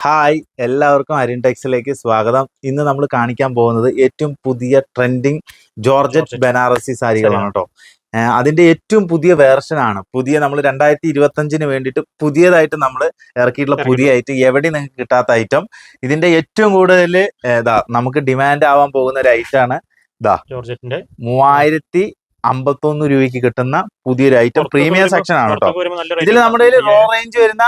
Hi എല്ലാവർക്കും അരിൻ ടെക്സിലേക്ക് സ്വാഗതം ഇന്ന് നമ്മൾ കാണിക്കാൻ പോകുന്നത് ഏറ്റവും പുതിയ ട്രെൻഡിങ് ജോർജറ്റ്. ബനാറസി സാരികളാണ്. കേട്ടോ അതിന്റെ ഏറ്റവും പുതിയ വേർഷൻ ആണ് പുതിയ നമ്മൾ രണ്ടായിരത്തി ഇരുപത്തി അഞ്ചിന് വേണ്ടിയിട്ട് പുതിയതായിട്ട് നമ്മൾ ഇറക്കിയിട്ടുള്ള പുതിയ ഐറ്റം എവിടെ നിങ്ങൾക്ക് കിട്ടാത്ത ഐറ്റം ഇതിന്റെ ഏറ്റവും കൂടുതൽ ഇതാ നമുക്ക് ഡിമാൻഡ് ആവാൻ പോകുന്ന ഒരു ഐറ്റം ആണ് ജോർജറ്റിന്റെ മൂവായിരത്തി അമ്പത്തൊന്ന് രൂപയ്ക്ക് കിട്ടുന്ന പുതിയൊരു ഐറ്റം പ്രീമിയം സെക്ഷൻ ആണ് കേട്ടോ ഇതിൽ. നമ്മുടെ റോ റേഞ്ച് വരുന്ന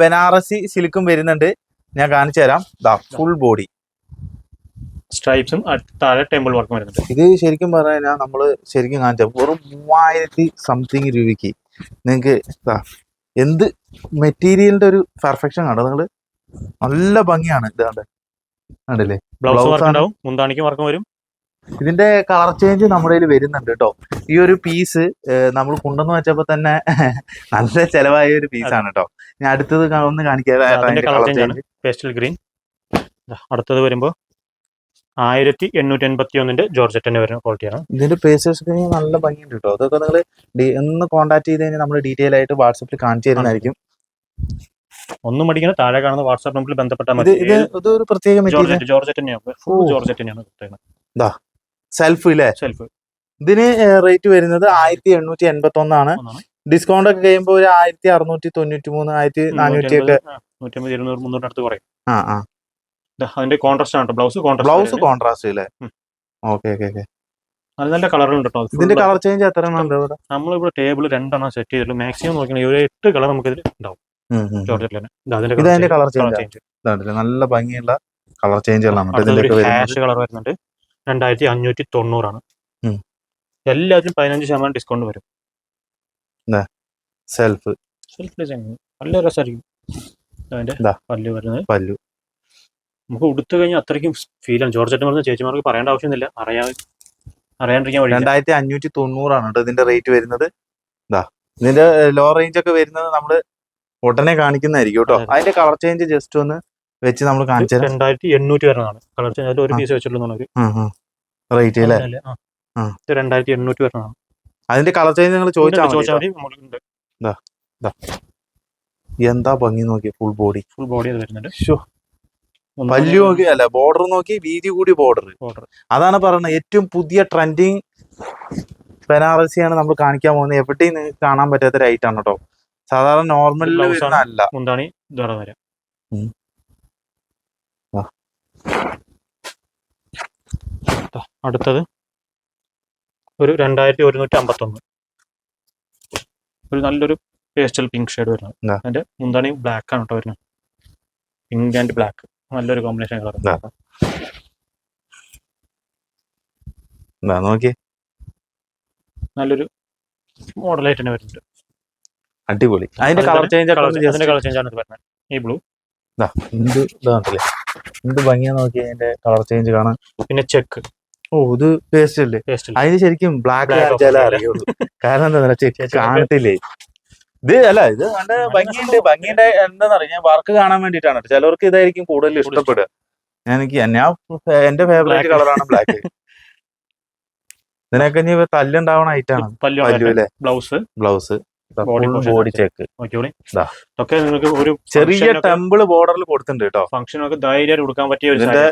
ബനാറസി സിൽക്കും വരുന്നുണ്ട്. ഞാൻ കാണിച്ചു തരാം. ദാ ഫുൾ ബോഡി സ്ട്രൈപ്സും താഴെ ടെമ്പിൾ വർക്കും വരുന്നുണ്ട്. ഇത് ശരിക്കും പറഞ്ഞാൽ നമ്മൾ ശരിക്കും കാണിച്ചു വെറും മൂവായിരത്തി സംതിങ് രൂപയ്ക്ക്. നിങ്ങൾക്ക് എന്ത് മെറ്റീരിയലിന്റെ ഒരു പെർഫെക്ഷൻ കണ്ടോ നിങ്ങൾ നല്ല ഭംഗിയാണ് ഇത് കണ്ടേ. കണ്ടില്ലേ? ബ്ലൗസ് വർക്ക് ഉണ്ടാവും. മുന്താണിക്കും വർക്കും വരും. ഇതിന്റെ കളർ ചേഞ്ച് നമ്മുടെ കയ്യിൽ വരുന്നുണ്ട് കേട്ടോ ഈ ഒരു പീസ് നമ്മൾ കൊണ്ടുവന്ന് വെച്ചപ്പോ തന്നെ നല്ല ചെലവായ ഒരു പീസാണ് കേട്ടോ ഞാൻ അടുത്തത് ഒന്ന് കാണിക്കാം. പേസ്റ്റൽ ഗ്രീൻ അടുത്തത് വരുമ്പോ ആയിരത്തി എണ്ണൂറ്റി എൺപത്തി ഒന്നിന്റെ ജോർജറ്റിന്റെ വരുന്ന ക്വാളിറ്റിയാണ് ഇതിന്റെ പേസേഴ്സ് നല്ല ഭംഗിയുണ്ട് കേട്ടോ അതൊക്കെ നിങ്ങൾ ഒന്ന് കോൺടാക്ട് ചെയ്ത് കഴിഞ്ഞാൽ നമ്മൾ ഡീറ്റെയിൽ ആയിട്ട് വാട്സപ്പിൽ കാണിച്ചു തരുന്നതായിരിക്കും. ഒന്നും മടിക്കണ താഴെ കാണുന്ന വാട്സാപ്പ് നമ്പറിൽ ബന്ധപ്പെട്ടാൽ മതി. ഇത് പ്രത്യേക ജോർജറ്റ് ഫുൾ സെൽഫ് ഇല്ലേ? സെൽഫ് ഇതിന് റേറ്റ് വരുന്നത് ആയിരത്തി എണ്ണൂറ്റി എൺപത്തി ഒന്നാണ്. ഡിസ്കൗണ്ട് ഒക്കെ കഴിയുമ്പോൾ ഒരു ആയിരത്തി അറുന്നൂറ്റി തൊണ്ണൂറ്റി മൂന്ന് ആയിരത്തി നാനൂറ്റി ഒക്കെ നൂറ്റമ്പത് ഇരുന്നൂറ് മുന്നൂറ് അടുത്ത് കുറയും. ആ ആ. ദാ അതിന്റെ കോൺട്രാസ്റ്റ് ആണ് ബ്ലൗസ് ബ്ലൗസ് കോൺട്രാസ്റ്റ് കോൺട്രാസ്റ്റ് ഇല്ലേ ഉം. Okay okay okay. നല്ല നല്ല കളറുണ്ട് കേട്ടോ ഇതിന്റെ കളർ ചേഞ്ച് എത്ര നമ്മളിവിടെ ടേബിൾ രണ്ടെണ്ണം സെറ്റ് ചെയ്തിട്ടുള്ളൂ. മാക്സിമം നോക്കിയാൽ ഒരു എട്ട് കളർ നമുക്ക് ഇതിൽ ഉണ്ടാവും. ഉം, ഉം, ഉം. ജോർജറ്റിൽ തന്നെ. ഇത് അതിന്റെ ഇത് അതിന്റെ കളർ ചേഞ്ച്. നല്ല ഭംഗിയുള്ള കളർ ചേഞ്ചുകളാണ് ഇതിന്റെ ഹാഷ് കളർ വരുന്നുണ്ട്. രണ്ടായിരത്തി അഞ്ഞൂറ്റി തൊണ്ണൂറാണ്. എല്ലാത്തിനും പതിനഞ്ച് ശതമാനം ഡിസ്കൗണ്ട് വരും. സെൽഫ് സെൽഫ് ഡിസൈൻ നല്ല രസമായിരിക്കും അതിന്റെ പല്ലു വരുന്നത്. പല്ലു. നമുക്ക് ഉടുത്തു കഴിഞ്ഞാൽ അത്രയ്ക്കും ഫീലാണ് ജോർജറ്റ് പറഞ്ഞ ചേച്ചിമാർക്ക് പറയേണ്ട ആവശ്യമൊന്നുമില്ല. അറിയാൻ അറിയാണ്ടിരിക്കാൻ വഴി രണ്ടായിരത്തി അഞ്ഞൂറ്റി തൊണ്ണൂറാണ് കേട്ടോ ഇതിന്റെ റേറ്റ് വരുന്നത്. ഇതാ ഇതിന്റെ ലോ റേഞ്ച് ഒക്കെ വരുന്നത് നമ്മൾ ഉടനെ കാണിക്കുന്നതായിരിക്കും കേട്ടോ. അതിന്റെ കളർ ചേഞ്ച് ജസ്റ്റ് ഒന്ന് വെച്ച് നമ്മൾ കാണിച്ചത് രണ്ടായിരത്തി എണ്ണൂറ്റി വരുന്നതാണ് കളർ ചേഞ്ച് അതിൽ ഒരു പീസ് വെച്ചിട്ടുള്ള റേറ്റ് അല്ലേ? രണ്ടായിരത്തി എണ്ണൂറ്റി വരുന്നതാണ് അതിന്റെ കളർ ചേഞ്ച് നിങ്ങൾ ചോദിച്ചാൽ എന്താ ഭംഗി നോക്കി ഫുൾ ബോഡി ഫുൾ ബോഡി പല്ലു നോക്കി അല്ല ബോർഡർ നോക്കി വീതി കൂടി ബോർഡർ അതാണ് പറയുന്നത് ഏറ്റവും പുതിയ ട്രെൻഡിങ് ബനാറസിയാണ് നമ്മൾ കാണിക്കാൻ പോകുന്നത്. എവിടെയും നിങ്ങൾക്ക് കാണാൻ പറ്റാത്ത റൈറ്റ് ആണ് കേട്ടോ സാധാരണ നോർമൽ Blouse അല്ല മുന്താണി ഇതോടെ വരാം. ഉം. ദാ, അടുത്തത്. ഒരു രണ്ടായിരത്തി ഒരുന്നൂറ്റി അമ്പത്തൊന്ന് ഒരു നല്ലൊരു പേസ്റ്റൽ പിങ്ക് ഷെയ്ഡ് വരുന്നത്. അതിന്റെ മുന്താണി ബ്ലാക്ക് ആണ് കേട്ടോ വരുന്നത്. പിങ്ക് ആൻഡ് ബ്ലാക്ക് നല്ലൊരു കോമ്പിനേഷൻ കളർ നോക്കി നല്ലൊരു മോഡലായിട്ട് തന്നെ വരുന്നുണ്ട്. അടിപൊളി. അതിന്റെ കളർ ചേഞ്ച് അതിന്റെ കളർ ചേഞ്ച് ആണ് വരുന്നത്. ഈ ബ്ലൂ എന്ത് ഇതാണല്ലേ എന്ത് ഭംഗിയാ നോക്കി അതിന്റെ കളർ ചേഞ്ച് കാണാൻ. പിന്നെ ചെക്ക് ഓ ഇത് പേസ്റ്റ് അല്ലേ? അതിന് ശരിക്കും ബ്ലാക്ക് അറിയുള്ളൂ. കാരണം എന്താ ചേച്ചി കാണത്തില്ലേ ഇത് അല്ല ഇത് നല്ല ഭംഗിയുണ്ട് ഭംഗിയുടെ എന്താന്ന് പറയാ വർക്ക് കാണാൻ വേണ്ടിട്ടാണ് ചിലവർക്ക് ഇതായിരിക്കും കൂടുതൽ ഇഷ്ടപ്പെടുക. ഞാൻ എനിക്ക് ഞാൻ എന്റെ ഫേവറേറ്റ് കളറാണ് ബ്ലാക്ക് ഇതിനൊക്കെ ഇനി തല്ലുണ്ടാവണ ഐറ്റാണ് പല്ലു പല്ലു ബ്ലൗസ് ബ്ലൗസ് ബോഡി ഒക്കെ. ചെക്ക്. ഇതൊക്കെ നിങ്ങൾക്ക് ഒരു ചെറിയ ടെമ്പിൾ ബോർഡറിൽ കൊടുത്തിട്ടുണ്ട് കേട്ടോ. ഫംഗ്ഷനൊക്കെ ധൈര്യമായിട്ട് കൊടുക്കാൻ പറ്റിയ ഇതിന്റെ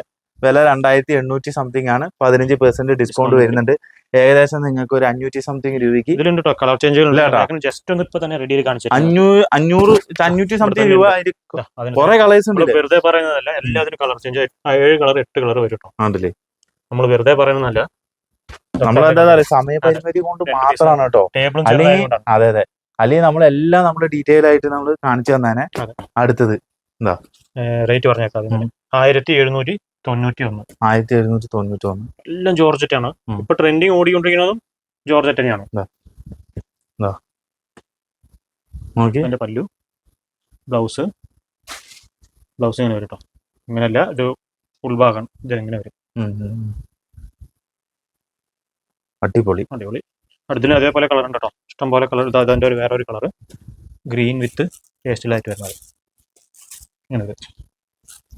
വില രണ്ടായിരത്തി എണ്ണൂറ്റി സംതിങ് ആണ്. പതിനഞ്ച് പെർസെന്റ് ഡിസ്കൗണ്ട് വരുന്നുണ്ട്. ഏകദേശം നിങ്ങൾക്ക് ഒരു അഞ്ഞൂറ്റി സംതിങ് രൂപയ്ക്ക് കളർ ചേഞ്ചുകൾ. ജസ്റ്റ് ഒന്ന് ഇപ്പൊ തന്നെ റെഡി കാണിച്ചു അഞ്ഞൂറ് അഞ്ഞൂറ് അഞ്ഞൂറ്റി സംതിങ് രൂപ കുറെ കളേഴ്സ് ഉണ്ട് വെറുതെ പറയുന്നതല്ല എല്ലാത്തിനും കളർ ചേഞ്ച് ഏഴ് കളർ എട്ട് കളർ വരും കേട്ടോ നമ്മൾ വെറുതെ പറയുന്നതല്ല. നമ്മളെന്താ പറയുക സമയപരിമിതി കൊണ്ട് മാത്രമാണ് കേട്ടോ അല്ലെങ്കിൽ അതെ അതെ. അല്ലെങ്കിൽ നമ്മളെല്ലാം നമ്മൾ ഡീറ്റെയിൽ ആയിട്ട് നമ്മൾ കാണിച്ചു തന്നേനെ. അടുത്തത്. എന്താ? റേറ്റ് പറഞ്ഞേക്കാം ആയിരത്തി എഴുന്നൂറ്റി തൊണ്ണൂറ്റി ഒന്ന് ആയിരത്തി എഴുന്നൂറ്റി തൊണ്ണൂറ്റി ഒന്ന് എല്ലാം ജോർജറ്റ് ആണ്. ഇപ്പൊ ട്രെൻഡിങ് ഓടിക്കൊണ്ടിരിക്കുന്നതും ജോർജറ്റ് തന്നെയാണ് എന്റെ പല്ലു. ബ്ലൗസ്. ബ്ലൗസ് ഇങ്ങനെ വരും കേട്ടോ ഇങ്ങനെയല്ല ഇത് ഉൾഭാഗം ഇതെങ്ങനെ വരും. അടിപൊളി. അടിപൊളി. അടുത്തിന് അതേപോലെ കളർ ഉണ്ട് കേട്ടോ ഇഷ്ടം പോലെ കളർ ഇത് അതിന്റെ ഒരു വേറെ ഒരു കളർ ഗ്രീൻ വിത്ത് പേസ്റ്റിലായിട്ട് വരുന്നത്. ഇങ്ങനെ വരും.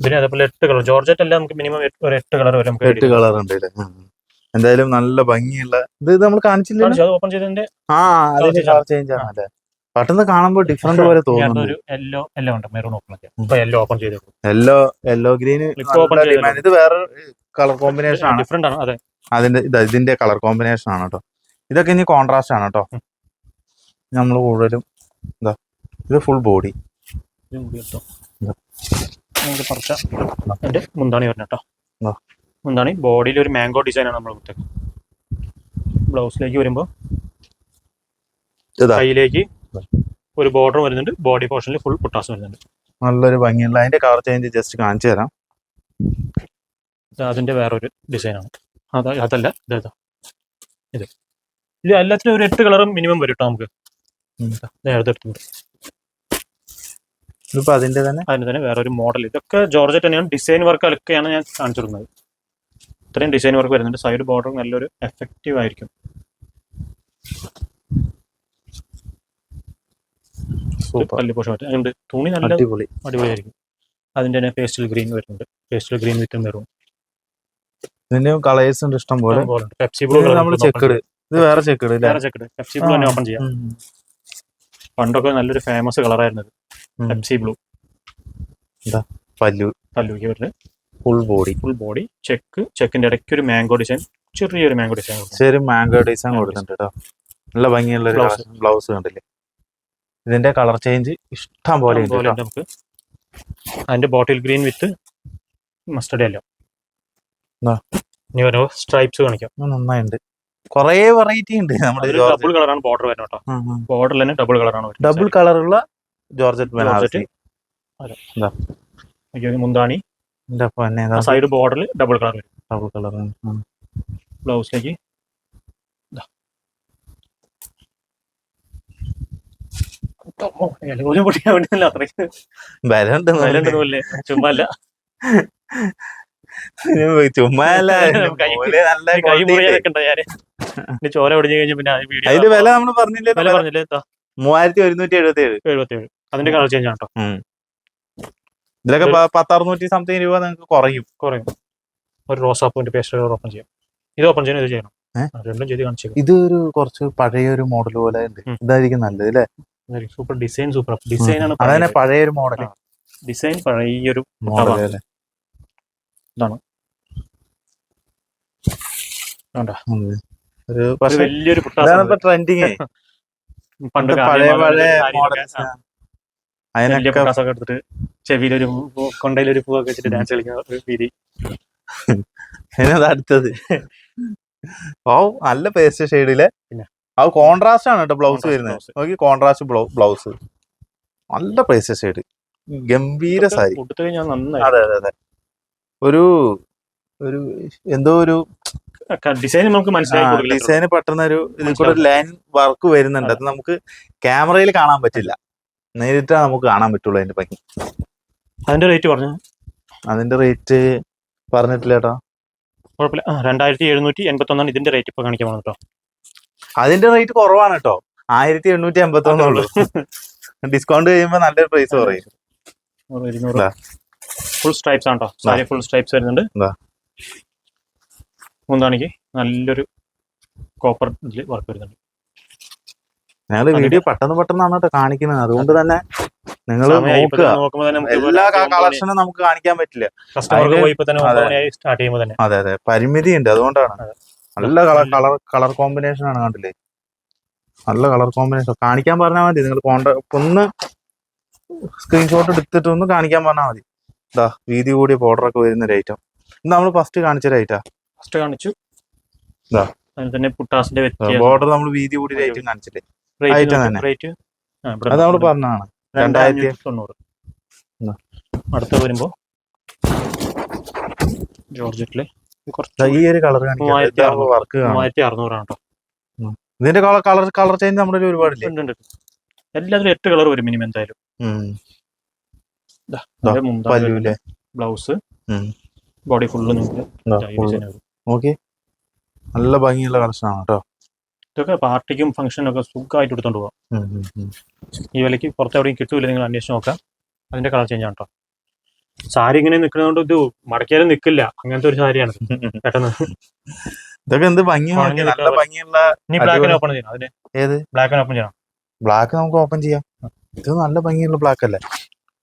ഇതിന് അതേപോലെ എട്ട് കളർ. ജോർജറ്റ് അല്ല നമുക്ക് മിനിമം ഒരു എട്ട് കളർ വരെ നമുക്ക് എട്ട് കളർ ഉണ്ട്. എന്തായാലും നല്ല ഭംഗിയുള്ള ഇത് നമ്മൾ കാണിച്ചില്ല? അത് ഓപ്പൺ ചെയ്തതിന്റെ? ആ അതിന്റെ ചാർജ് കളർ ചേഞ്ച് ആണ് അല്ലേ? പെട്ടെന്ന് കാണുമ്പോൾ ഡിഫറെന്റ് പോലെ തോന്നുന്നു ഒരു യെല്ലോ എല്ലോ ഉണ്ട്. മെറൂൺ ഓപ്പൺ യെല്ലോ ഓപ്പൺ ചെയ്തു യെല്ലോ യെല്ലോ ഗ്രീൻ ഓപ്പൺ. ഇത് വേറെ കളർ കോമ്പിനേഷൻ ആണ്. ഡിഫറെന്റ് ആണ്. അതെ. അതിന്റെ ഇത് ഇതിന്റെ കളർ കോമ്പിനേഷൻ ആണ് കേട്ടോ ഇതൊക്കെ ഇനി കോൺട്രാസ്റ്റ് ആണ് കേട്ടോ നമ്മൾ കൂടുതലും എന്താ ഇത് ഫുൾ ബോഡി. നമുക്ക് പറിച്ച അതിന്റെ മുന്താണി വരണം കേട്ടോ. മുന്താണി ബോഡിയിൽ ഒരു മാംഗോ ഡിസൈൻ ആണ് നമ്മൾ കൊടുത്തത് ബ്ലൗസിലേക്ക് വരുമ്പോൾ കയ്യിലേക്ക് ഒരു ബോർഡർ വരുന്നുണ്ട്. ബോഡി പോർഷനിൽ ഫുൾ പുട്ടാസ് വരുന്നുണ്ട്. നല്ലൊരു ഭംഗിയുള്ള അതിന്റെ കളർ ചേഞ്ച് ജസ്റ്റ് കാണിച്ചു തരാം. അതിന്റെ അതിന്റെ വേറൊരു ഡിസൈനാണ് അതാ അതല്ല ഇതാ ഇത്. ഇത്. എല്ലാത്തിനും ഒരു എട്ട് കളറും മിനിമം വരും കേട്ടോ നമുക്ക്. നേരത്തെ എടുത്തിട്ടുണ്ട്. ഇതിപ്പോ അതിന്റെ തന്നെ? അതിന് തന്നെ വേറെ ഒരു മോഡൽ ഇതൊക്കെ ജോർജറ്റ് തന്നെയാണ്. ഡിസൈൻ വർക്കൊക്കെയാണ് ഞാൻ കാണിച്ചിരുന്നത്. ഇത്രയും ഡിസൈൻ വർക്ക് വരുന്നുണ്ട്. സൈഡ് ബോർഡർ നല്ലൊരു എഫക്റ്റീവ് ആയിരിക്കും. തുണി നല്ല അടിപൊളി. അടിപൊളിയായിരിക്കും. അതിന്റെ തന്നെ പേസ്റ്റൽ ഗ്രീൻ വരുന്നുണ്ട്. പേസ്റ്റൽ ഗ്രീൻ വിത്ത് മെറൂൺ ഇതിന്റെ കളേഴ്സ് ഉണ്ട് ഇഷ്ടം പോലെ. പെപ്സി ബ്ലൂ നമ്മൾ ചെക്കട് ഇത് വേറെ ചെക്കട് വേറെ ചെക്കട് പെപ്സി ബ്ലൂ തന്നെ ഓപ്പൺ ചെയ്യാം. പണ്ടൊക്കെ നല്ലൊരു ഫേമസ് കളറായിരുന്നു. പെപ്സി ബ്ലൂ പല്ലു. പല്ലുക്ക് വരുന്നത്. Full body full body check ചെക്കിന്റെ ഇടയ്ക്ക് ഒരു മാംഗോ ഡിസൈൻ ചെറിയൊരു മാംഗോ ഡിസൈൻ ചെറിയ മാംഗോ ഡിസൈൻ കൊടുത്തിട്ടുണ്ട് കേട്ടോ നല്ല ഭംഗിയുള്ള ഒരു. ബ്ലൗസ് കണ്ടില്ലേ? ഇതിന്റെ കളർ ചേഞ്ച് ഇഷ്ടം പോലെ നമുക്ക്. അതിന്റെ ബോട്ടിൽ ഗ്രീൻ വിത്ത് മസ്റ്റർഡ് അല്ല ദാ. ഇനി ഓരോ സ്ട്രൈപ്സ് കാണിക്കാം. നന്നായിട്ട് നന്നായിട്ടുണ്ട് കൊറേ വെറൈറ്റി ഉണ്ട് നമ്മുടെ ഡബിൾ കളറാണ് ബോർഡർ വരുന്നത് കേട്ടോ ബോർഡറിൽ തന്നെ ഡബിൾ കളറാണ് ഡബിൾ കളറുള്ള ജോർജറ്റ് ബനാറസി മുന്താണി. സൈഡ് ബോർഡറിൽ ഡബിൾ കളർ ഡബിൾ കളർ ബ്ലൗസിലേക്ക് ഒരു പൊട്ടിയാൻ വേണ്ടിയല്ല അത്രയ്ക്ക്. വരണ്ട് violent ഒന്നുമില്ലേ? ചുമ്മാ അല്ല. ചുമ്മാ അല്ല. കൈ- നൂൽ നല്ല കൈ quality. ഉണ്ട്. മുറിയാതൊക്കെ ഉണ്ട് ഞാൻ. ഇനി ചോര ഒടിഞ്ഞു കഴിഞ്ഞ പിന്നെ വീഡിയോ അതിന്റെ വില നമ്മൾ പറഞ്ഞില്ലേ? വില പറഞ്ഞില്ലേ? എത്താ മൂവായിരത്തി ഒരുന്നൂറ്റി എഴുപത്തി ഏഴ് എഴുപത്തിയേഴ്. അതിന്റെ കളർ ചേഞ്ച് ആണ് കേട്ടോ ഇതിലൊക്കെ പ- പത്ത് അറുന്നൂറ്റി സംതിങ് രൂപ നിങ്ങൾക്ക് കുറയും. കുറയും. ഒരു റോസാപ്പൂവിന്റെ പേസ്റ്റ് ഓപ്പൺ ചെയ്യാം. ഇത് ഓപ്പൺ ചെയ്യണം ഇത് ചെയ്യണം. രണ്ടും ചെയ്ത് ഇത് ഒരു കുറച്ച് പഴയ ഒരു മോഡൽ പോലെ ഉണ്ട്. ഇതായിരിക്കും നല്ലത് അല്ലേ സൂപ്പർ ഡിസൈൻ സൂപ്പർ ഡിസൈൻ ആണ് അതന്നെ പഴയ ഒരു മോഡൽ ഡിസൈൻ പഴയ ഒരു മോഡൽ. അല്ലേ ഇതാണ്. ഒരു വലിയൊരു ട്രെൻഡിങ് പണ്ട് പഴയ പഴയ മോഡൽ വലിയ അതിനൊക്കെ പുട്ടാസൊക്കെ എടുത്തിട്ട് ചെവിയിലൊരു കൊണ്ടയിലൊരു പൂവൊക്കെ വെച്ചിട്ട് ഡാൻസ് കളിക്കുന്ന ഒരു രീതി. അടുത്തത്. ഓ നല്ല പേസ്റ്റ് ഷെയ്ഡിൽ പിന്നെ? ആ കോൺട്രാസ്റ്റ് ആണ് കേട്ടോ ബ്ലൗസ് വരുന്നത്. നോക്കി കോൺട്രാസ്റ്റ് ബ്ലൗസ് നല്ല പേസ്റ്റ് ഷെയ്ഡ് ഗംഭീര സാരി അതെ അതെ അതെ ഒരു ഒരു എന്തോ ഒരു ഡിസൈൻ നമുക്ക് മനസ്സിലായി ഡിസൈന് ഡിസൈൻ പെട്ടെന്ന് ഒരു ഇതിൽ കൂടെ ലൈൻ വർക്ക് വരുന്നുണ്ട്. അത്. നമുക്ക് ക്യാമറയിൽ കാണാൻ പറ്റില്ല. നേരിട്ടാ നമുക്ക് കാണാൻ പറ്റുള്ളൂ അതിന്റെ ഭംഗി. അതിന്റെ റേറ്റ് പറഞ്ഞു അതിന്റെ റേറ്റ് പറഞ്ഞിട്ടില്ല കേട്ടോ കുഴപ്പമില്ല. രണ്ടായിരത്തി എഴുന്നൂറ്റി എൺപത്തി ഒന്നാണ് ഇതിന്റെ റേറ്റ് ഇപ്പൊ കാണിക്കാൻ പോകുന്നത് കേട്ടോ. അതിന്റെ റേറ്റ് കുറവാണ് കേട്ടോ. ആയിരത്തി എണ്ണൂറ്റി എൺപത്തി ഒന്നുള്ളൂ ഡിസ്കൗണ്ട് കഴിയുമ്പോ നല്ലൊരു പ്രൈസ് കുറയും ഫുൾ സ്ട്രൈപ്സ് ആണ് കേട്ടോ. സാരി ഫുൾ സ്ട്രൈപ്സ് വരുന്നുണ്ട്. മൂന്നാണെങ്കിൽ നല്ലൊരു കോപ്പർ വർക്ക് വരുന്നുണ്ട്. ഞങ്ങൾ വീഡിയോ പെട്ടെന്ന് പെട്ടെന്നാണ് കേട്ടോ കാണിക്കുന്നത്. അതുകൊണ്ട് തന്നെ നിങ്ങൾ എല്ലാ കളക്ഷനും നമുക്ക് കാണിക്കാൻ പറ്റില്ല. അതെ. സ്റ്റാർട്ട് ചെയ്യുമ്പോൾ തന്നെ. അതെ അതെ. പരിമിതി ഉണ്ട് അതുകൊണ്ടാണ് നല്ല കളർ കളർ കളർ കോമ്പിനേഷൻ ആണ് കണ്ടില്ലേ? നല്ല കളർ കോമ്പിനേഷൻ കാണിക്കാൻ പറഞ്ഞാൽ മതി. നിങ്ങൾ കോണ്ടാക്ട് ഒന്ന് സ്ക്രീൻഷോട്ട് എടുത്തിട്ട് ഒന്ന് കാണിക്കാൻ പറഞ്ഞാൽ മതി. ഇതാ വീതി കൂടിയ ബോർഡറൊക്കെ ഒക്കെ വരുന്ന ഒരു ഐറ്റം ഇത് നമ്മൾ ഫസ്റ്റ് കാണിച്ച ഒരു ഐറ്റാ ഫസ്റ്റ് കാണിച്ചു. ദാ. അതിൽ തന്നെ പുട്ടാസിന്റെ വ്യത്യാസം. ബോർഡർ നമ്മൾ വീതി കൂടിയ ഐറ്റം കാണിച്ചില്ലേ? റേറ്റ് item തന്നെ. റേറ്റ് അത് നമ്മൾ പറഞ്ഞതാണ്. രണ്ടായിരത്തി തൊണ്ണൂറ്. അടുത്ത വരുമ്പോ ജോർജറ്റിൽ ഈ ഒരു കളർ മൂവായിരത്തി അറുന്നൂറാണ് കേട്ടോ ഇതിന്റെ കളർ കളർ ചേഞ്ച് നമ്മുടെ. എല്ലാത്തിലും എട്ട് കളർ വരും മിനിമം എന്തായാലും. ബ്ലൗസ്. ബോഡി ഫുള്ള് നിങ്ങൾക്ക് നല്ല ഭംഗിയുള്ള കളക്ഷൻ ആണ് കേട്ടോ ഇതൊക്കെ പാർട്ടിക്കും ഫംഗ്ഷനും ഒക്കെ സുഖമായിട്ട് എടുത്തോണ്ട് പോകാം. ഈ വിലക്ക് പുറത്ത് എവിടെയും കിട്ടൂല നിങ്ങൾ അന്വേഷിച്ച് നോക്കാം. അതിന്റെ കളർ ചേഞ്ച് ആണ് കേട്ടോ സാരി ഇങ്ങനെ നിൽക്കുന്നതുകൊണ്ട് ഇത് മടക്കിയാലും നിൽക്കില്ല അങ്ങനത്തെ ഒരു സാരിയാണ്. പെട്ടെന്ന്. ഇതൊക്കെ എന്ത് ഭംഗി നല്ല ഭംഗിയുള്ള നീ ബ്ലാക്ക് ഓപ്പൺ ചെയ്യണം. അതിന് ഏത്? ബ്ലാക്ക് ഓപ്പൺ ചെയ്യണം. ബ്ലാക്ക് നമുക്ക് ഓപ്പൺ ചെയ്യാം. ഇത് നല്ല ഭംഗിയുള്ള ബ്ലാക്ക് അല്ലേ?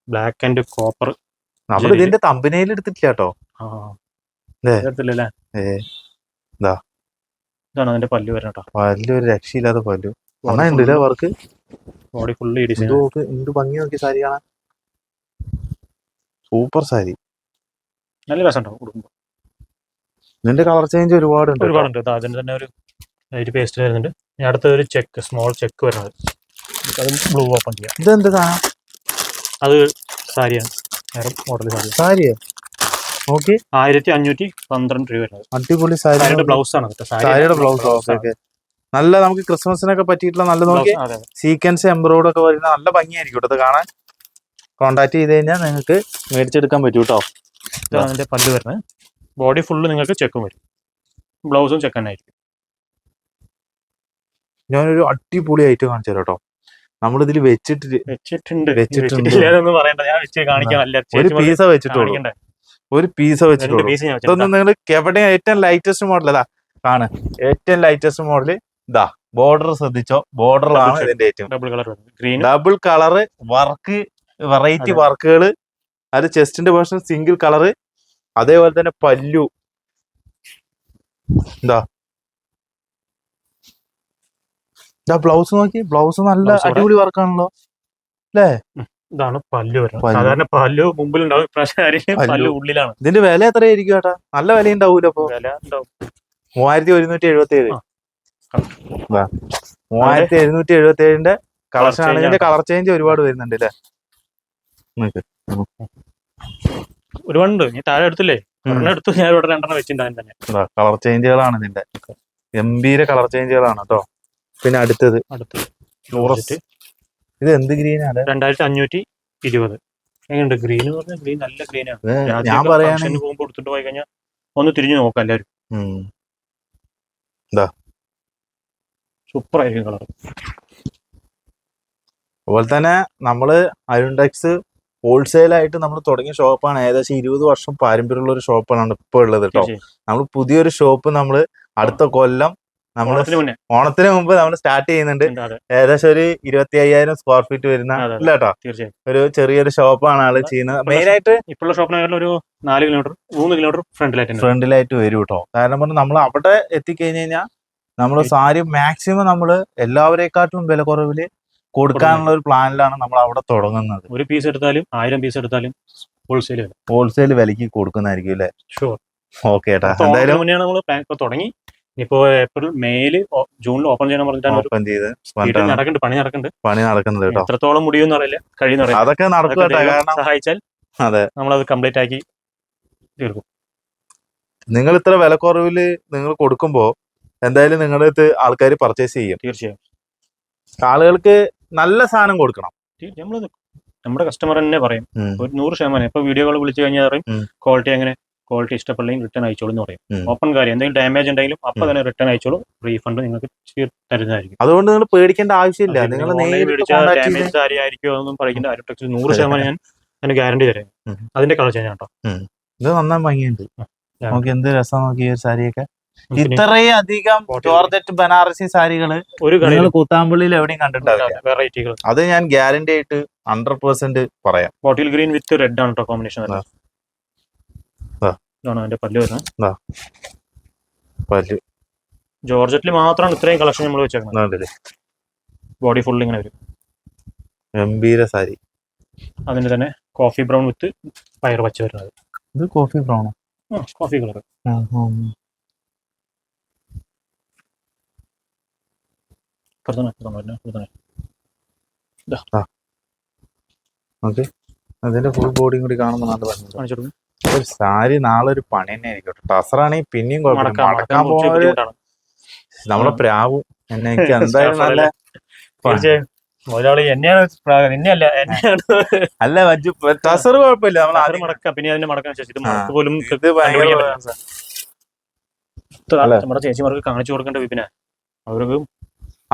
ബ്ലാക്ക് ആൻഡ് കോപ്പർ നമ്മൾ. ഇതിന്റെ തമ്പനയിൽ എടുത്തിട്ടില്ല കേട്ടോ. ദേ. എടുത്തില്ലല്ലേ ഏ. ഇതാണ് അതിന്റെ പല്ല് വരുന്നത് കേട്ടോ. ഒരു രക്ഷയില്ലാതെ പല്ലു. നന്നായിട്ടുണ്ട് വർക്ക് ബോഡി ഫുള്ള് ഡിസൈൻ എന്ത് ഭംഗി നോക്കി സാരി കാണാൻ. സൂപ്പർ സാരി. നല്ല രസമുണ്ടാവും കൊടുക്കുമ്പോൾ ഇതിന്റെ കളർ ചേഞ്ച് ഒരുപാടുണ്ട്. ഒരുപാടുണ്ട് അതിന്റെ തന്നെ ഒരു ലൈറ്റ് പേസ്റ്റ് വരുന്നുണ്ട്. അടുത്ത ഒരു ചെക്ക് സ്മോൾ ചെക്ക് വരുന്നത്. അത് ബ്ലൂ ഓപ്പൺ ചെയ്യാം. ഇതെന്ത് അത് സാരിയാണ്. വേറെ മോഡൽ സാരി സാരിയോ? നോക്കി ആയിരത്തി അഞ്ഞൂറ്റി പന്ത്രണ്ട് രൂപ വരുന്നത്. അടിപൊളി സാരി. സാരിയുടെ ബ്ലൗസ് ആണ് സാരിയുടെ ബ്ലൗസ്. ഓക്കെ നല്ല നമുക്ക് ക്രിസ്മസിനൊക്കെ പറ്റിയിട്ടുള്ള നല്ല നോക്കി. സീക്വൻസ് എംബ്രോയിഡ് ഒക്കെ വരുന്ന നല്ല ഭംഗിയായിരിക്കും കേട്ടോ കാണാൻ. കോണ്ടാക്ട് ചെയ്ത് കഴിഞ്ഞാൽ നിങ്ങൾക്ക് മേടിച്ചെടുക്കാൻ പറ്റും കേട്ടോ. അതിന്റെ പല്ല് വരുന്നത്. ബോഡി ഫുള്ള് നിങ്ങൾക്ക് ചെക്കും വരും. ബ്ലൗസും ചെക്ക് തന്നെ ആയിരിക്കും. ഞാനൊരു അടിപൊളി ആയിട്ട് കാണിച്ചു തരാം കേട്ടോ. നമ്മളിതിൽ വെച്ചിട്ട് വെച്ചിട്ടുണ്ട്. വെച്ചിട്ടുണ്ട്. പറയണ്ട. ഞാൻ വെച്ച് കാണിക്കാൻ ഒരു പീസ വെച്ചിട്ടുള്ളൂ. കാണിക്കണ്ടേ? ഒരു പീസ വെച്ചിട്ടുള്ളൂ. വെച്ചിട്ടുണ്ട്. ഇതൊന്നും നിങ്ങൾ എവിടെ ഏറ്റവും ലൈറ്റസ്റ്റ് മോഡൽ ഇതാ കാണ. ഏറ്റവും ലൈറ്റസ്റ്റ് മോഡൽ ഇതാ ബോർഡർ ശ്രദ്ധിച്ചോ? ബോർഡറിലാണ്. ഇതിന്റെ ഏറ്റവും. Double colour double colour work variety. വർക്കുകൾ അത്. ചെസ്റ്റിന്റെ പേഴ്സൺ സിംഗിൾ കളർ അതേപോലെ തന്നെ പല്ലു. എന്താ ബ്ലൗസ് നോക്കി. ബ്ലൗസ് നല്ല അടിപൊളി വർക്കാണല്ലോ ഇതാണ് പല്ലു വരുന്നത് പല്ലു. സാധാരണ പല്ലു മുമ്പിലുണ്ടാവും ഇപ്രാവശ്യം പല്ലു. പല്ല് ഉള്ളിലാണ്. ഇതിന്റെ വില എത്രയായിരിക്കും ചേട്ടാ നല്ല വില ഉണ്ടാവൂല അപ്പൊ? വില ഉണ്ടാവും മൂവായിരത്തി ഒരുന്നൂറ്റി എഴുപത്തി ഏഴ് ആ. മൂവായിരത്തി എഴുന്നൂറ്റി എഴുപത്തി ഏഴിന്റെ കളർ change ഇതിന്റെ കളർ ചേഞ്ച് ഒരുപാട് വരുന്നുണ്ട് അല്ലേ? നോക്ക്. ഒരുപാടുണ്ട് ഞാൻ താഴെ എടുത്തില്ലേ. ഒരെണ്ണം എടുത്തു ഞാൻ ഇവിടെ രണ്ടെണ്ണം വെച്ചിട്ടുണ്ടാകും തന്നെ. കളർ ചേഞ്ചുകളാണ് ഇതിന്റെ ഗംഭീര കളർ ചേഞ്ചുകളാണ് കേട്ടോ പിന്നെ അടുത്തത്. അടുത്ത് ടൂറിസ്റ്റ് ഇത് എന്ത് ഗ്രീനാണ് രണ്ടായിരത്തി അഞ്ഞൂറ്റി ഇരുപത് എങ്ങനെയുണ്ട്? ഗ്രീൻ എന്ന് പറഞ്ഞാൽ ഗ്രീൻ നല്ല ഗ്രീനാണ് ഞാൻ പറയുകയാണെങ്കിൽ ഫംഗ്ഷന് പോകുമ്പോൾ എടുത്തിട്ട് പോയി കഴിഞ്ഞാൽ ഒന്ന് തിരിഞ്ഞു നോക്കാം എല്ലാവരും. സൂപ്പർ ആയിരിക്കും കളർ അതുപോലെ തന്നെ നമ്മൾ അരുണ്ടെക്സ് ഹോൾസെയിൽ ആയിട്ട് നമ്മൾ തുടങ്ങിയ ഷോപ്പാണ് ഏകദേശം ഇരുപത് വർഷം പാരമ്പര്യമുള്ള ഒരു ഷോപ്പാണ് ഇപ്പൊ ഉള്ളത് കേട്ടോ. നമ്മൾ പുതിയൊരു ഷോപ്പ് നമ്മൾ അടുത്ത കൊല്ലം നമ്മൾ ഓണത്തിന് മുമ്പ് നമ്മൾ സ്റ്റാർട്ട് ചെയ്യുന്നുണ്ട്. ഏകദേശം ഒരു ഇരുപത്തി അയ്യായിരം സ്ക്വയർ ഫീറ്റ് വരുന്ന. ഇല്ല കേട്ടോ തീർച്ചയായും. ഒരു ചെറിയൊരു ഷോപ്പാണ് ആൾ ചെയ്യുന്നത്. മെയിൻ ആയിട്ട് ഇപ്പോഴുള്ള ഷോപ്പിനേക്കാളും ഒരു നാല് കിലോമീറ്റർ മൂന്ന് കിലോമീറ്റർ ഫ്രണ്ടിലായിട്ട്. ഫ്രണ്ടിലായിട്ട് വരും കേട്ടോ കാരണം പറഞ്ഞാൽ നമ്മൾ അവിടെ എത്തിക്കഴിഞ്ഞ് കഴിഞ്ഞാൽ നമ്മൾ സാരി മാക്സിമം നമ്മൾ എല്ലാവരെക്കാട്ടിലും വില കുറവിൽ കൊടുക്കാനുള്ള ഒരു പ്ലാനിലാണ് നമ്മൾ അവിടെ തുടങ്ങുന്നത്. ഒരു പീസ് എടുത്താലും ആയിരം പീസ് എടുത്താലും ഹോൾസെയിൽ ഹോൾസെയിൽ വിലക്ക് കൊടുക്കുന്നതായിരിക്കും അല്ലേ? ഷുവർ ഓക്കെ ഏട്ടാ. എന്തായാലും മുന്നെയാണ് നമ്മൾ പ്ലാൻ ഇപ്പൊ തുടങ്ങി. ഇനിയിപ്പോ ഏപ്രിൽ മെയിൽ ജൂണിൽ ഓപ്പൺ ചെയ്യണം പറഞ്ഞിട്ടാണ് ഓപ്പൺ ചെയ്ത്. നടക്കുന്നുണ്ട് പണി നടക്കുന്നുണ്ട് പണി നടക്കുന്നത് കേട്ടോ. എത്രത്തോളം മുടിയൊന്നും അറിയില്ല കഴിയുന്ന അതൊക്കെ നടക്കും സഹായിച്ചാൽ അതെ. നമ്മളത് കംപ്ലീറ്റ് ആക്കി തീർക്കും. നിങ്ങൾ ഇത്ര വിലക്കുറവിൽ നിങ്ങൾ കൊടുക്കുമ്പോ എന്തായാലും നിങ്ങളുടെ അടുത്ത് ആൾക്കാർ പർച്ചേസ് ചെയ്യും. തീർച്ചയായും. ആളുകൾക്ക് നല്ല സാധനം കൊടുക്കണം. നമ്മൾ നമ്മുടെ കസ്റ്റമർ തന്നെ പറയും. ഒരു നൂറ് ശതമാനം. ഇപ്പൊ വീഡിയോകൾ വിളിച്ചു കഴിഞ്ഞാൽ പറയും ക്വാളിറ്റി എങ്ങനെ? ക്വാളിറ്റി ഇഷ്ടപ്പെടില്ലെങ്കിൽ റിട്ടേൺ അയച്ചോളൂ എന്ന് പറയും. ഓപ്പൺ കാര്യം എന്തെങ്കിലും ഡാമേജ് ഉണ്ടെങ്കിലും അപ്പൊ. തന്നെ റിട്ടേൺ അയച്ചോളൂ. റീഫണ്ട് നിങ്ങൾക്ക് തരുന്നതായിരിക്കും. അതുകൊണ്ട് നിങ്ങൾ പേടിക്കേണ്ട ആവശ്യമില്ല. നിങ്ങൾ ഡാമേജ് സാരി ആയിരിക്കും അതൊന്നും ആരും. നൂറ് ശതമാനം ഞാൻ അതിന് ഗ്യാരണ്ടി തരാം. അതിന്റെ കളർ ചെയ്യാൻ കേട്ടോ ഇത് നന്നായി ഭംഗിയുണ്ട്. നമുക്ക് എന്ത് രസം നോക്കി ഒരു സാരിയൊക്കെ. ഇത്രയും അധികം. ജോർജറ്റ് ബനാറസി സാരികൾ ഒരു കൂത്താമ്പള്ളിയിൽ എവിടെയും കണ്ടിട്ടുണ്ടാവില്ല വെറൈറ്റികൾ അത് ഞാൻ ഗ്യാരണ്ടി ആയിട്ട് ഹൺഡ്രഡ് പെർസെന്റ് പറയാം. ബോട്ടിൽ ഗ്രീൻ വിത്ത് റെഡ് ആണ് കേട്ടോ കോമ്പിനേഷൻ. ഇതാണ് അതിന്റെ പല്ല് വരുന്നത്. പല്ല്. ജോർജറ്റിൽ മാത്രമാണ് ഇത്രയും കളക്ഷൻ നമ്മൾ വെച്ചേക്കുന്നത്? ബോഡി ഫുൾ ഇങ്ങനെ വരും. ഗംഭീര സാരി. അതിന് തന്നെ കോഫി ബ്രൗൺ വിത്ത് പയർ പച്ച വരുന്നത്. ഇത് കോഫി ബ്രൗണോ കോഫി കളർ ഓക്കെ. അതിന്റെ ഫുൾ ബോഡിയും കൂടി കാണുമ്പോൾ നല്ല. കാണിച്ചു കൊടുക്കും. ഒരു സാരി നാളെ ഒരു പണി തന്നെ ആയിരിക്കും കേട്ടോ. ടസറാണെങ്കിൽ പിന്നെയും കുഴപ്പമില്ല. മടക്കാൻ പോകുന്നത് നമ്മളെ പ്രാവു. എന്നെ എനിക്ക് എന്തായാലും നല്ല എന്നെയാണ് അല്ല മഞ്ജു ടസർ കുഴപ്പമില്ല. നമ്മൾ ആരും ആദ്യം മടക്കാം പിന്നെ അതിന്റെ മടക്കാൻ ശേഷം ഇത്. മടക്ക് പോലും ഇത്? നമ്മുടെ ചേച്ചിമാർക്ക് കാണിച്ചു കൊടുക്കേണ്ട വിപിനെ. അവർക്ക്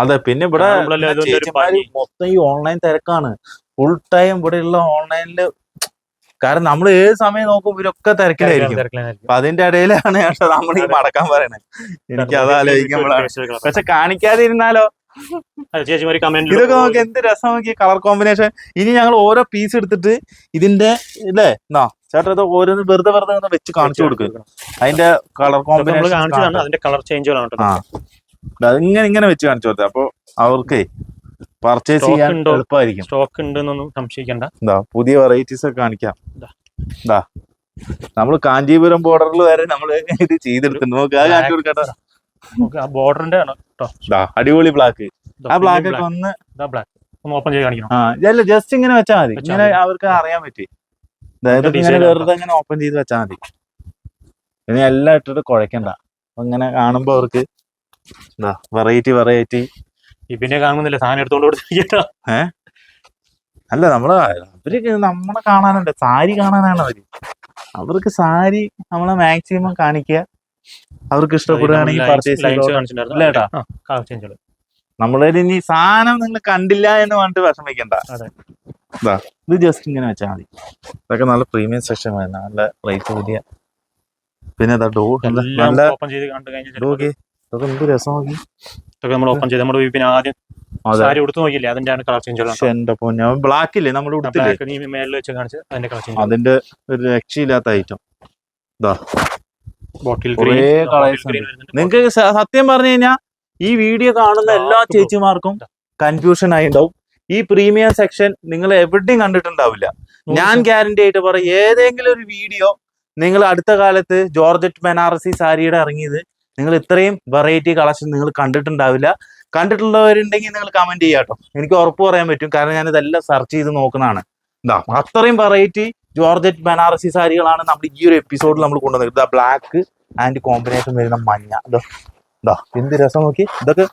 അതെ പിന്നെ ഇവിടെ. മൊത്തം ഈ ഓൺലൈൻ തിരക്കാണ്. ഫുൾ ടൈം ഇവിടെയുള്ള ഓൺലൈനിൽ കാരണം നമ്മൾ ഏത് സമയം നോക്കും ഇവരൊക്കെ തിരക്കിലായിരിക്കും. അപ്പൊ അതിന്റെ ഇടയിലാണ് നമ്മൾ ഈ. മടക്കാൻ പറയണേ എനിക്ക് അത് ആലോചിക്കുമ്പോഴാണ്. പക്ഷെ കാണിക്കാതിരുന്നാലോ? ഇതൊക്കെ നമുക്ക് എന്ത് രസം നോക്കി കളർ കോമ്പിനേഷൻ. ഇനി ഞങ്ങൾ ഓരോ പീസ് എടുത്തിട്ട് ഇതിന്റെ ഇല്ലേ? എന്നാ ചേട്ടാ ഇത് ഓരോന്ന് വെറുതെ വെറുതെ ഒന്ന് വെച്ച് കാണിച്ചു കൊടുക്കുക അതിന്റെ കളർ കോമ്പിനേഷൻ അതിന്റെ കളർ ചേഞ്ചുകളാണ് ഇങ്ങനെ ഇങ്ങനെ വെച്ച് കാണിച്ചു കൊടുത്തത് അപ്പൊ അവർക്ക് പർച്ചേസ് ചെയ്യാൻ? എളുപ്പമായിരിക്കും. സ്റ്റോക്ക് ഉണ്ടെന്നൊന്നും സംശയിക്കണ്ട. എന്താ പുതിയ വെറൈറ്റീസ് ഒക്കെ കാണിക്കാം. എന്താ നമ്മൾ കാഞ്ചീപുരം ബോർഡറിൽ വരെ നമ്മൾ ഇത് ചെയ്തെടുത്തിട്ടുണ്ട് കാണിച്ചു കൊടുക്കട്ടെ നമുക്ക് ആ ബോർഡറിന്റെ ആണ് കേട്ടോ. ദാ, അടിപൊളി ബ്ലാക്ക് ആ ബ്ലാക്ക് ഒക്കെ ഒന്ന് ബ്ലാക്ക് ഒന്ന് ഓപ്പൺ ചെയ്ത് കാണിക്കണം. ആ അല്ല ജസ്റ്റ് ഇങ്ങനെ വെച്ചാൽ മതി. ഇങ്ങനെ അവർക്ക് അറിയാൻ പറ്റി. അതായത് ഇതിന്റെ ഇങ്ങനെ വെറുതെ ഇങ്ങനെ ഓപ്പൺ ചെയ്ത് വെച്ചാൽ മതി. ഇനി എല്ലാം ഇട്ടിട്ട് കുഴക്കണ്ട അപ്പൊ ഇങ്ങനെ കാണുമ്പോ അവർക്ക് വെറൈറ്റി വെറൈറ്റി ഇപ്പിന്നെ കാണുന്നില്ല സാധനം എടുത്തോണ്ട് കൊടുത്തിരിക്കട്ടോ. അല്ല നമ്മൾ അവർക്ക് നമ്മളെ കാണാനുണ്ട്. സാരി കാണാനാണ് അവർ. അവർക്ക് സാരി നമ്മളെ മാക്സിമം കാണിക്കുക. അവർക്ക് ഇഷ്ടപ്പെടുകയാണെങ്കിൽ പർച്ചേസ് നമ്മളെ ഇനി സാധനം നിങ്ങൾ കണ്ടില്ല എന്ന് പറഞ്ഞിട്ട് വിഷമിക്കണ്ട. ഇതാ ജസ്റ്റ് ഇങ്ങനെ വെച്ചാൽ മതി. ഇതൊക്കെ നല്ല പ്രീമിയം സെക്ഷൻ വരുന്ന നല്ല റേറ്റ് കൂടിയ. പിന്നെ ഇതാ ഡോ എല്ലാം നല്ല നോക്കി. ഇതൊക്കെ എന്ത് രസം നോക്കി. ഇതൊക്കെ നമ്മൾ ഓപ്പൺ ചെയ്ത്. നമ്മുടെ പിന്നെ ആദ്യം സാരി എടുത്തു നോക്കിയില്ലേ? അതിന്റെ ആണ് കളർ ചേഞ്ച് എന്റെ പൊന്നെ ബ്ലാക്ക് ഇല്ലേ? നമ്മൾ ഉടുത്തില്ലേ? മേളിൽ വെച്ച് കാണിച്ച് അതിന്റെ കളർ ചേഞ്ച് അതിന്റെ ഒരു രക്ഷയില്ലാത്ത ഐറ്റം ബോട്ടിൽ ഗ്രീൻ നിങ്ങൾക്ക് സത്യം പറഞ്ഞു കഴിഞ്ഞാൽ ഈ വീഡിയോ കാണുന്ന എല്ലാ ചേച്ചിമാർക്കും കൺഫ്യൂഷൻ ആയി ഉണ്ടാവും ഈ പ്രീമിയം സെക്ഷൻ നിങ്ങൾ എവിടെയും കണ്ടിട്ടുണ്ടാവില്ല. ഞാൻ ഗ്യാരണ്ടി ആയിട്ട് പറയും ഏതെങ്കിലും ഒരു വീഡിയോ നിങ്ങൾ അടുത്ത കാലത്ത് ജോർജറ്റ് ബനാറസി സാരിയുടെ ഇറങ്ങിയത് നിങ്ങൾ ഇത്രയും വെറൈറ്റി കളക്ഷൻ നിങ്ങൾ കണ്ടിട്ടുണ്ടാവില്ല. കണ്ടിട്ടുള്ളവരുണ്ടെങ്കിൽ നിങ്ങൾ കമന്റ് കേട്ടോ. എനിക്ക് ഉറപ്പ് പറയാൻ പറ്റും. കാരണം ഞാൻ ഇതെല്ലാം സെർച്ച് ചെയ്ത് നോക്കുന്നതാണ്. എന്താ അത്രയും വെറൈറ്റി ജോർജറ്റ് ബനാറസി സാരികളാണ് നമ്മൾ ഈ ഒരു എപ്പിസോഡിൽ നമ്മൾ കൊണ്ടുവന്നത്. ഇതാ ബ്ലാക്ക് ആൻഡ് കോമ്പിനേഷൻ വരുന്ന മഞ്ഞ. എന്താ ഇതാ എന്ത് രസം നോക്കി. ഇതൊക്കെ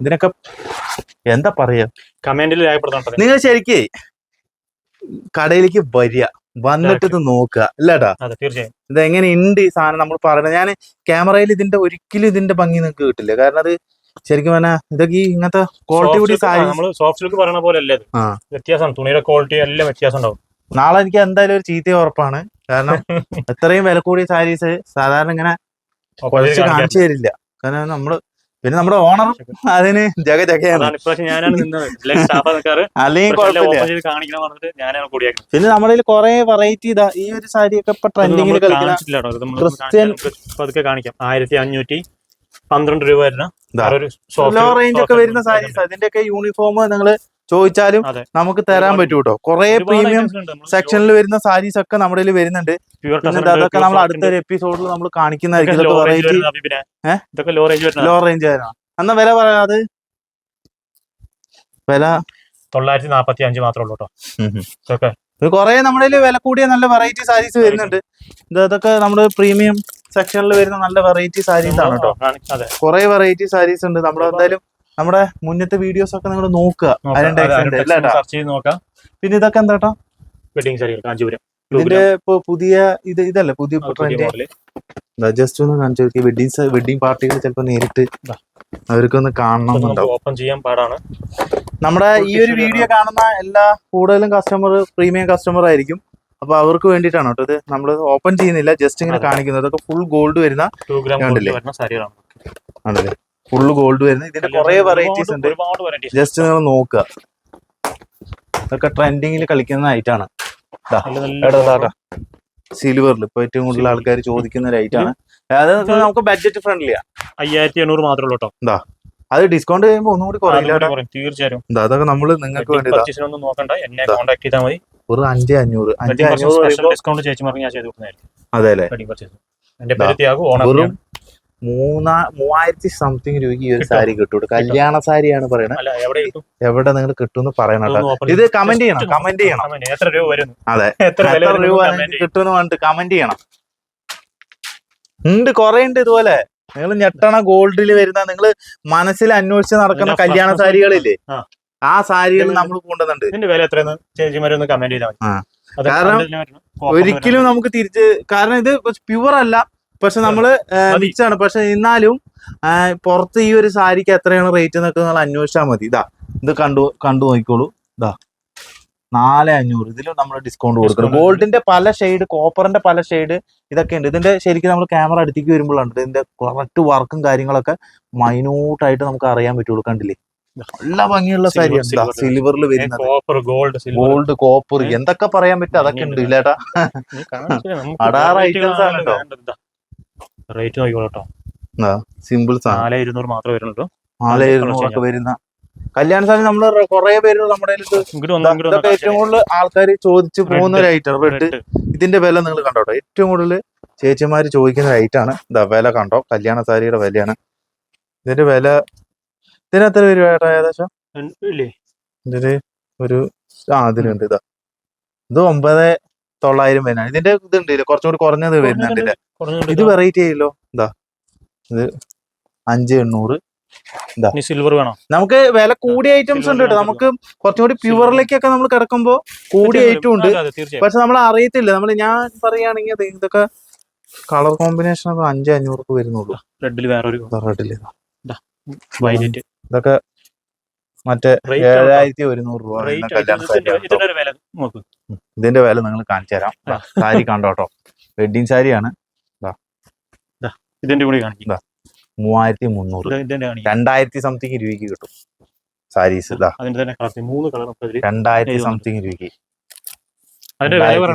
ഇതിനൊക്കെ എന്താ പറയുക? കമന്റിൽ നിങ്ങൾ ശരിക്ക് കടയിലേക്ക് വരിക. വന്നിട്ട് ഇത് നോക്കുക. അല്ലേട്ടാ തീർച്ചയായും. ഇത് എങ്ങനെ ഉണ്ട് ഈ സാധനം നമ്മൾ പറയുന്നത്? ഞാൻ ക്യാമറയിൽ ഇതിന്റെ ഒരിക്കലും ഇതിന്റെ ഭംഗി നിങ്ങൾക്ക് കിട്ടില്ല. കാരണം അത് ശരിക്കും പറഞ്ഞാൽ ഇതൊക്കെ ഈ ഇങ്ങനത്തെ ക്വാളിറ്റി കൂടി നമ്മൾ സോഫ്റ്റ് ലുക്ക് പറയുന്ന പോലെ അല്ലേ. വ്യത്യാസമാണ്. തുണിയുടെ ക്വാളിറ്റി എല്ലാം വ്യത്യാസം ഉണ്ടാവും. നാളെ എനിക്ക് എന്തായാലും ഒരു ചീത്ത ഉറപ്പാണ്. കാരണം ഇത്രയും വില കൂടിയ സാരീസ് സാധാരണ ഇങ്ങനെ കാണിച്ചു തരില്ല. കാരണം നമ്മൾ പിന്നെ നമ്മുടെ ഓണർ അതിന് ജഗ ജഗയാണ്. അല്ലെങ്കിൽ കുഴപ്പമില്ല. പിന്നെ നമ്മുടെ കുറെ വെറൈറ്റി ഇതാ ഈ ഒരു സാരിയൊക്കെ ഇപ്പൊ ട്രെൻഡിങ്ങിൽ. ക്രിസ്ത്യൻ- പതുക്കെ കാണിക്കാം. ആയിരത്തി അഞ്ഞൂറ്റി പന്ത്രണ്ട് രൂപ വരുന്ന ലോ റേഞ്ച് ഒക്കെ വരുന്ന സാരീസ്. അതിന്റെയൊക്കെ യൂണിഫോം നിങ്ങൾ ചോദിച്ചാലും. നമുക്ക് തരാൻ പറ്റൂ കേട്ടോ കുറെ പ്രീമിയം സെക്ഷനിൽ വരുന്ന സാരീസ് ഒക്കെ നമ്മുടെ വരുന്നുണ്ട്. അതൊക്കെ നമ്മൾ അടുത്ത അടുത്തൊരു എപ്പിസോഡിൽ നമ്മൾ കാണിക്കുന്നതായിരിക്കും. ഇതൊക്കെ വെറൈറ്റി ലോ റേഞ്ച് വരണം എന്നാ വില പറയാതെ വില? തൊള്ളായിരത്തി നാപ്പത്തി അഞ്ച് മാത്രമേ ഉള്ളൂ കേട്ടോ കൊറേ നമ്മുടെ വില കൂടിയ നല്ല വെറൈറ്റി സാരീസ് വരുന്നുണ്ട്. ഇതൊക്കെ അതൊക്കെ നമ്മുടെ പ്രീമിയം സെക്ഷനിൽ വരുന്ന നല്ല വെറൈറ്റി സാരീസ് ആണ് കേട്ടോ. കൊറേ വെറൈറ്റി സാരീസ് ഉണ്ട്. നമ്മൾ എന്തായാലും നമ്മുടെ മുന്നത്തെ വീഡിയോസ് ഒക്കെ നിങ്ങൾ നോക്കുക? സെർച്ച് ചെയ്ത് നോക്കാം. പിന്നെ ഇതൊക്കെ എന്താട്ടോ വെഡിങ് സാരികൾ കാഞ്ചീപുരം ഇതിന്റെ ഇപ്പൊ പുതിയ ഇത് ഇതല്ലേ പുതിയ ട്രെൻഡ് ജസ്റ്റ് ഒന്ന് കാണിച്ചു വെഡിങ് വെഡിങ് പാർട്ടികൾ ചിലപ്പോ നേരിട്ട്. അവർക്കൊന്ന് കാണണം ഓപ്പൺ ചെയ്യാൻ പാടാണ്. നമ്മുടെ ഈ ഒരു വീഡിയോ കാണുന്ന എല്ലാ കൂടുതലും കസ്റ്റമർ പ്രീമിയം കസ്റ്റമർ ആയിരിക്കും. അപ്പൊ അവർക്ക് വേണ്ടിയിട്ടാണ് കേട്ടോ ഇത്. നമ്മൾ ഓപ്പൺ ചെയ്യുന്നില്ല ജസ്റ്റ് ഇങ്ങനെ കാണിക്കുന്നത്. ഫുൾ ഗോൾഡ് വരുന്ന ആണല്ലേ? ഫുൾ ഗോൾഡ് വരുന്നത്. ഇതിന്റെ കുറെ വെറൈറ്റീസ് ഉണ്ട്. ജസ്റ്റ് നിങ്ങൾ നോക്കുക. ഇതൊക്കെ ട്രെൻഡിങ്ങിൽ കളിക്കുന്ന ഐറ്റാണ് സിൽവറിൽ ഇപ്പൊ ഏറ്റവും കൂടുതൽ ആൾക്കാർ ചോദിക്കുന്ന ഒരു ഐറ്റാണ് അത് നമുക്ക് ബഡ്ജറ്റ് ഫ്രണ്ട്ലിയാ അയ്യായിരത്തി എണ്ണൂറ് മാത്രമേ ഉള്ളൂ കേട്ടോ. അത് ഡിസ്കൗണ്ട് ചെയ്യുമ്പോൾ ഒന്നും കൂടി കുറയില്ല തീർച്ചയായും. അതൊക്കെ നമ്മൾ നിങ്ങൾക്ക് വേണ്ടി നോക്കണ്ട. എന്നെ ദാ. കോൺടാക്ട് ചെയ്താൽ മതി. ഒരു അഞ്ച് അഞ്ഞൂറ് അഞ്ച് അഞ്ഞൂറ് ഡിസ്കൗണ്ട് ചേച്ചി ഞാൻ ചെയ്ത് കൊടുക്കുന്നതായിരിക്കും. അതെ അല്ലേ? എന്റെ പേര് ത്യാഗു ഓണം വെറും മൂന്നാ മൂവായിരത്തി സംതിങ് രൂപയ്ക്ക് ഈ ഒരു സാരി കിട്ടും. കല്യാണ സാരിയാണ് പറയുന്നത് എവിടെ കിട്ടും? നിങ്ങൾ കിട്ടുമെന്ന് പറയണം കേട്ടോ. ഇത് കമന്റ് ചെയ്യണം കമന്റ് ചെയ്യണം. എത്ര രൂപ വരും അതെ. എത്ര രൂപ കിട്ടും കിട്ടുമെന്ന് പറഞ്ഞിട്ട് കമന്റ് ചെയ്യണം. ഉണ്ട് കുറെ ഉണ്ട് ഇതുപോലെ. നിങ്ങൾ ഞെട്ടണ ഗോൾഡിൽ വരുന്ന നിങ്ങൾ മനസ്സിൽ അന്വേഷിച്ച് നടക്കുന്ന കല്യാണ സാരികളില്ലേ? ആ. സാരികൾ നമ്മൾ കൊണ്ടുവന്നുണ്ട് ഇതിന്റെ വില എത്രയെന്ന് ചേച്ചിമാരൊന്ന് കമന്റ് ചെയ്താൽ. കാരണം ഒരിക്കലും നമുക്ക് തിരിച്ച് കാരണം ഇത് പ്യുവർ അല്ല. പക്ഷെ നമ്മൾ മിച്ചാണ് പക്ഷെ എന്നാലും പുറത്ത് ഈ ഒരു സാരിക്ക് എത്രയാണ് റേറ്റ് എന്നൊക്കെ നിങ്ങൾ അന്വേഷിച്ചാൽ മതി. ഇതാ ഇത് കണ്ടു കണ്ടു നോക്കിക്കോളൂ. ഇതാ നാല് അഞ്ഞൂറ്. ഇതിൽ നമ്മൾ ഡിസ്കൗണ്ട് കൊടുക്കണം. ഗോൾഡിന്റെ പല ഷെയ്ഡ് കോപ്പറിന്റെ പല ഷെയ്ഡ് ഇതൊക്കെ ഉണ്ട്. ഇതിന്റെ ശരിക്കും നമ്മൾ ക്യാമറ അടുത്തേക്ക് വരുമ്പോഴാണ് ഇതിന്റെ കറക്റ്റ് വർക്കും കാര്യങ്ങളൊക്കെ മൈന്യൂട്ട് ആയിട്ട് നമുക്ക് അറിയാൻ പറ്റുള്ളൂ. കണ്ടില്ലേ? നല്ല ഭംഗിയുള്ള സാരിയാണ്. സിൽവറിൽ വരുന്നത്. കോപ്പർ ഗോൾഡ് കോപ്പർ എന്തൊക്കെ പറയാൻ പറ്റും? അതൊക്കെ ഉണ്ട് ഇല്ലേട്ടാ അടാറ് ഐറ്റംസ് ആണ് ട്ടോ. റേറ്റ് നോക്കിക്കോളൂ കേട്ടോ. സിമ്പിൾ നാല് ഇരുന്നൂറ് മാത്രമേ വരുന്നുള്ളൂ. നാല് colour വരുന്ന കല്യാണ സാധനം നമ്മൾ കുറെ പേര് നമ്മുടെ ഇതൊക്കെ ഏറ്റവും കൂടുതൽ ആൾക്കാർ ചോദിച്ചു പോകുന്ന ഒരു ഐറ്റം റെഡ് ഇതിന്റെ വില നിങ്ങൾ കണ്ടോട്ടോ ഏറ്റവും കൂടുതൽ ചേച്ചിമാര് ചോദിക്കുന്ന ഒരു ഐറ്റാണ് ആണ്. ഇതാ വില കണ്ടോ? കല്യാണ സാരിയുടെ വിലയാണ്. ഇതിന്റെ വില ഇതിന് എത്ര പേര് ഏട്ടാ ഏകദേശം? ഇതിന് ഒരു ആ ഇതിനുണ്ട് ഇതാ. ഇത് ഒമ്പത് തൊള്ളായിരം വരുന്നതാണ്. ഇതിന്റെ ഇതുണ്ട് കുറച്ചുകൂടി കുറച്ചും കൂടി കുറഞ്ഞത് വരുന്നുണ്ട് ഇത് വെറൈറ്റി ആയല്ലോ. എന്താ ഇത് അഞ്ച് എണ്ണൂറ്. സിൽവർ വേണോ? നമുക്ക് വില കൂടിയ ഐറ്റംസ് ഉണ്ട് കേട്ടോ. നമുക്ക് കുറച്ചും കൂടി പ്യുവറിലേക്കൊക്കെ നമ്മൾ കിടക്കുമ്പോ കൂടിയ ഐറ്റം ഉണ്ട്. പക്ഷെ നമ്മൾ അറിയത്തില്ല. നമ്മൾ ഞാൻ പറയുകയാണെങ്കിൽ ഇതൊക്കെ കളർ കോമ്പിനേഷൻ ഒക്കെ അഞ്ച് അഞ്ഞൂറ് വരുന്നുള്ളൂ. റെഡിൽ വേറെ ഒരു റെഡിൽ വൈലറ്റ് ഇതൊക്കെ മറ്റേ ഏഴായിരത്തി ഒരുന്നൂറ് രൂപ. ഇതിന്റെ വില നിങ്ങൾ കാണിച്ചു തരാം. സാരി കണ്ടോട്ടോ വെഡിങ് സാരിയാണ്. ഇതിന്റെ കൂടി കാണിക്കും. മൂവായിരത്തി മുന്നൂറ് ഇതിന്റെ കാണിക്കും. രണ്ടായിരത്തി സംതിങ് രൂപയ്ക്ക് കിട്ടും. സാരീസ് അതിന്റെ തന്നെ കളർ മൂന്ന് കളർ രണ്ടായിരത്തി സംതിങ് രൂപയ്ക്ക്.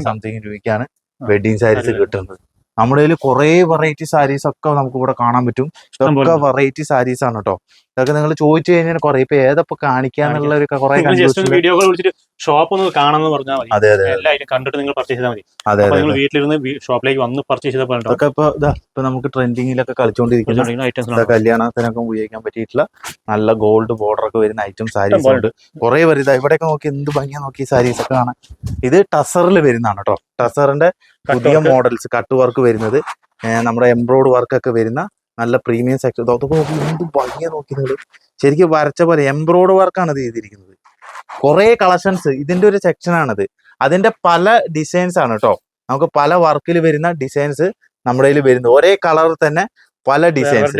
സംതിങ് രൂപയ്ക്കാണ് വെഡിങ് സാരീസ് കിട്ടുന്നത്. നമ്മുടെ കയ്യിൽ കുറെ വെറൈറ്റി സാരീസ് ഒക്കെ നമുക്ക് ഇവിടെ കാണാൻ പറ്റും. ഇതൊക്കെ വെറൈറ്റി സാരീസ് ആണ് കേട്ടോ ഇതൊക്കെ നിങ്ങൾ ചോദിച്ചു കഴിഞ്ഞാൽ കുറെ ഇപ്പൊ ഏതപ്പോ കാണിക്കാന്നുള്ള ഒരു കുറെ ഷോപ്പ് ഒന്ന് കാണാന്ന് പറഞ്ഞാൽ അതെ അതെ എല്ലാ കണ്ടിട്ട് നിങ്ങൾ പർച്ചേസ് ചെയ്താൽ മതി. അതെ നിങ്ങൾ വീട്ടിലിരുന്ന് ഷോപ്പിലേക്ക് വന്ന് പർച്ചേസ് ചെയ്താൽ പോലെ ഇതൊക്കെ ഇപ്പൊ ഇപ്പൊ നമുക്ക് ട്രെൻഡിങ്ങിലൊക്കെ കളിച്ചുകൊണ്ടിരിക്കുന്ന കല്യാണത്തിനൊക്കെ ഉപയോഗിക്കാൻ പറ്റിയിട്ടുള്ള നല്ല ഗോൾഡ് ബോർഡർ ഒക്കെ വരുന്ന ഐറ്റം സാരീസ് ഉണ്ട്. കുറെ വരുന്ന ഇവിടെയൊക്കെ നോക്കി എന്ത് ഭംഗിയാ നോക്കി സാരീസ് ഒക്കെ കാണാൻ. ഇത് ടസറിൽ വരുന്നതാണ് കേട്ടോ ടസറിന്റെ പുതിയ മോഡൽസ് കട്ട് വർക്ക് വരുന്നത്. നമ്മുടെ എംബ്രോയ്ഡ് വർക്ക് ഒക്കെ വരുന്ന നല്ല പ്രീമിയം സെക്ഷൻ അതൊക്കെ നോക്കി എന്ത് ഭംഗിയ നോക്കിയത്. ശരിക്കും വരച്ച പോലെ എംബ്രോയ്ഡ് വർക്കാണ് ഇത് ചെയ്തിരിക്കുന്നത്. കുറെ കളക്ഷൻസ് ഇതിന്റെ ഒരു സെക്ഷൻ ആണിത്. അതിന്റെ പല ഡിസൈൻസ് ആണ് കേട്ടോ നമുക്ക് പല വർക്കിൽ വരുന്ന ഡിസൈൻസ് നമ്മുടെ കയ്യിൽ വരുന്നത്. ഒരേ കളറിൽ തന്നെ പല ഡിസൈൻസ്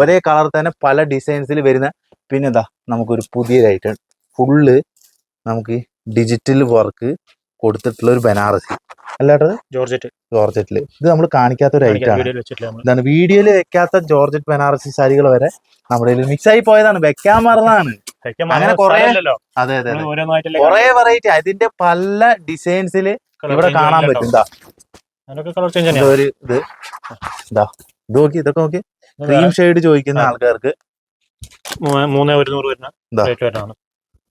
ഒരേ കളർ തന്നെ പല ഡിസൈൻസിൽ വരുന്ന പിന്നെന്താ? നമുക്കൊരു പുതിയതായിട്ട് ഫുള്ള് നമുക്ക് ഡിജിറ്റൽ വർക്ക് കൊടുത്തിട്ടുള്ള ഒരു ബനാറസി. അല്ലാട്ടത് ജോർജറ്റ്. ജോർജറ്റിൽ. ഇത് നമ്മൾ കാണിക്കാത്ത ഒരു ഐറ്റം ആണ് വീഡിയോയിൽ വെച്ചിട്ടില്ല നമ്മൾ ഇതാണ് വീഡിയോയിൽ വെക്കാത്ത ജോർജറ്റ് ബനാറസി സാരികൾ വരെ നമ്മുടെ മിക്സ് ആയി പോയതാണ്. വെക്കാൻ മറന്നാണ്. അങ്ങനെ കൊറേ അതെ അതെ കൊറേ വെറൈറ്റി അതിന്റെ പല ഡിസൈൻസിൽ ഇവിടെ കാണാൻ പറ്റും. ഒരു ഇത്. എന്താ ഇത് നോക്കി ഇതൊക്കെ നോക്കി. ക്രീം ഷെയ്ഡ് ചോദിക്കുന്ന ആൾക്കാർക്ക്. മൂന്നേ ഒരുന്നൂറ് വരുന്ന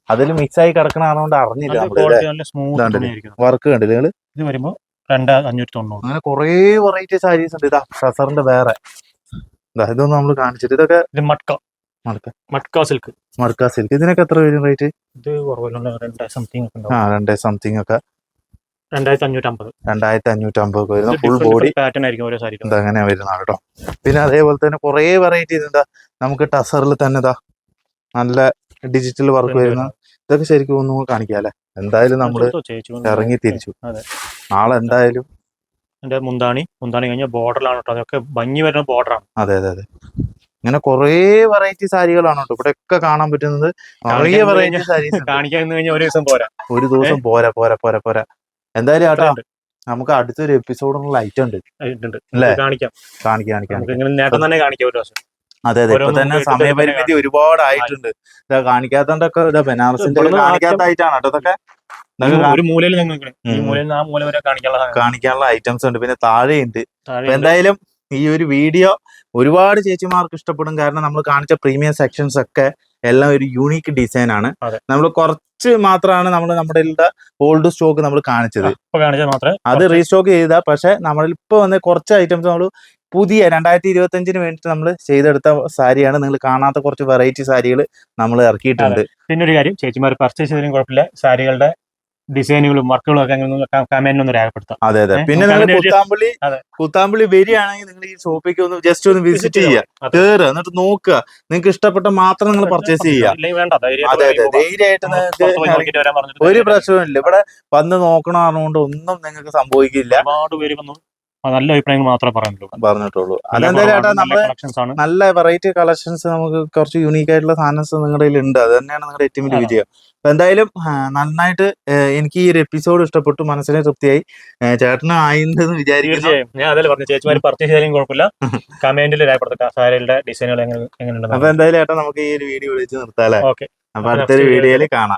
അതിൽ മിക്സ് ആയി കിടക്കണതുകൊണ്ട് അറിഞ്ഞില്ല ഇതാണ്ട് വർക്ക് കണ്ടില്ല നിങ്ങൾ? ഇത് വരുമ്പോ രണ്ട് അഞ്ഞൂറ്റി തൊണ്ണൂറ് അങ്ങനെ കുറേ വെറൈറ്റി സാരീസ് ഉണ്ട്. ഇതാ ഷസറിന്റെ വേറെ. ഇതാ ഇതൊന്നും നമ്മൾ കാണിച്ചിട്ട് ഇതൊക്കെ ഇത് മട്ക. മടക്ക മട്ക സിൽക്ക് മടക്ക സിൽക്ക് ഇതിനൊക്കെ എത്ര വരും റേറ്റ് ഇത് കുറവില്ല രണ്ട് സംതിങ് ഒക്കെ ആ രണ്ടേ സംതിങ് ഒക്കെ. രണ്ടായിരത്തി അഞ്ഞൂറ്റി അമ്പത് രണ്ടായിരത്തി അഞ്ഞൂറ്റി അമ്പത് വരുന്ന ഫുൾ ബോഡി പാറ്റേൺ ആയിരിക്കും ഓരോ സാരി അങ്ങനെ വരുന്നതാണ് കേട്ടോ. പിന്നെ അതേപോലെ തന്നെ കുറേ വെറൈറ്റി എന്താ നമുക്ക് ടസറിൽ തന്നെ ഇതാ നല്ല ഡിജിറ്റൽ വർക്ക് വരുന്ന ഇതൊക്കെ ശരിക്കും ഒന്നും കാണിക്കാം അല്ലെ? എന്തായാലും നമ്മൾ ഇറങ്ങി തിരിച്ചു. നാളെ എന്തായാലും എന്റെ മുന്താണി മുന്താണി കഴിഞ്ഞ ബോർഡറിലാണ് കേട്ടോ. അതൊക്കെ ഭംഗി വരുന്ന ബോർഡറാണ് അതെ അതെ അതെ. ഇങ്ങനെ കുറേ വെറൈറ്റി സാരികളാണ് കേട്ടോ. ഇവിടെ ഒക്കെ കാണാൻ പറ്റുന്നത് നിറയെ വെറൈറ്റി സാരി കാണിക്കാൻ കഴിഞ്ഞാൽ ഒരു ദിവസം പോരാ. ഒരു ദിവസം പോരാ പോരാ പോരാ പോരാ. എന്തായാലും ആട്ടോ നമുക്ക് അടുത്തൊരു എപ്പിസോഡിനുള്ള ഐറ്റം ഉണ്ട്? കാണിക്കാം. കാണിക്കാം കാണിക്കാം. നേട്ടം തന്നെ കാണിക്കാം ഒരു ദിവസം. അതെ അതെ. ഇപ്പൊ തന്നെ സമയപരിമിതി ഒരുപാട് ആയിട്ടുണ്ട് ഇതാ കാണിക്കാത്തതൊക്കെ ഇതാ ബനാറസിന്റെ കാണിക്കാത്തതായിട്ടാണ് കേട്ടോ ഇതൊക്കെ? ഒരു മൂലയിൽ കാണിക്കാനുള്ള ഐറ്റംസ് ഉണ്ട്. പിന്നെ താഴെയുണ്ട്. താഴെ ഉണ്ട് എന്തായാലും ഈ ഒരു വീഡിയോ ഒരുപാട് ചേച്ചിമാർക്ക് ഇഷ്ടപ്പെടും. കാരണം നമ്മൾ കാണിച്ച പ്രീമിയം സെക്ഷൻസ് ഒക്കെ എല്ലാം ഒരു യൂണീക്ക് ഡിസൈൻ ആണ്. നമ്മൾ കുറച്ച് മാത്രമാണ് നമ്മൾ നമ്മുടെ ഓൾഡ് സ്റ്റോക്ക് നമ്മൾ കാണിച്ചത്. അത് റീസ്റ്റോക്ക് ചെയ്ത. പക്ഷെ നമ്മളിപ്പോ ഇപ്പൊ വന്ന കുറച്ച് ഐറ്റംസ് നമ്മൾ പുതിയ രണ്ടായിരത്തി ഇരുപത്തി അഞ്ചിന് വേണ്ടിയിട്ട് നമ്മൾ ചെയ്തെടുത്ത സാരിയാണ്. നിങ്ങൾ കാണാത്ത കുറച്ച് വെറൈറ്റി സാരികൾ നമ്മൾ ഇറക്കിയിട്ടുണ്ട്. പിന്നെ ഒരു കാര്യം ചേച്ചിമാർ പർച്ചേസ് ചെയ്തതിനും കുഴപ്പമില്ല. സാരികളുടെ ഡിസൈനുകളും വർക്കുകളും ഒക്കെ കമന്റ് ഒന്ന് രേഖപ്പെടുത്താം. അതെ അതെ. പിന്നെ നിങ്ങൾ കുത്താമ്പള്ളി കുത്താമ്പള്ളി വരികയാണെങ്കിൽ നിങ്ങൾ ഈ ഷോപ്പിലേക്ക് ഒന്ന് ജസ്റ്റ് ഒന്ന് വിസിറ്റ് ചെയ്യുക. കയറുക എന്നിട്ട് നോക്കുക. നിങ്ങൾക്ക് ഇഷ്ടപ്പെട്ട മാത്രം നിങ്ങൾ പർച്ചേസ് ചെയ്യുക. അതെ അതെ. ധൈര്യമായിട്ട് നിങ്ങൾക്ക് ഒരു പ്രശ്നവും ഇല്ല ഇവിടെ വന്ന് നോക്കണം പറഞ്ഞുകൊണ്ട് ഒന്നും നിങ്ങൾക്ക് സംഭവിക്കില്ല. ഒരുപാട് പേര് വന്നു. നല്ല അഭിപ്രായങ്ങൾ മാത്രമേ പറയാനുള്ളൂ. പറഞ്ഞിട്ടുള്ളൂ. അതെന്തായാലും നല്ല വെറൈറ്റി കളക്ഷൻസ് നമുക്ക് കുറച്ച് യൂണീക്ക് ആയിട്ടുള്ള സാധനസ് നിങ്ങളുടെ കയ്യിൽ ഉണ്ട്. അത് തന്നെയാണ് നിങ്ങളുടെ ഏറ്റവും വലിയ. വിജയം. അപ്പൊ എന്തായാലും നന്നായിട്ട് എനിക്ക് ഈ ഒരു എപ്പിസോഡ് ഇഷ്ടപ്പെട്ടു. മനസ്സിനെ തൃപ്തിയായി. ചേട്ടന് ആയിരുന്നു വിചാരിക്കുന്നു. ഞാൻ അതല്ല പറഞ്ഞു ചേച്ചിമാര് പർച്ചേസ് ചെയ്താലും കുഴപ്പമില്ല. കമന്റിൽ ഡിസൈനുകൾ അപ്പൊ എന്തായാലും ഏട്ടാ നമുക്ക് ഈ ഒരു വീഡിയോ വിളിച്ച് നിർത്താല്ലേ അപ്പൊ അടുത്തൊരു വീഡിയോയിൽ കാണാം.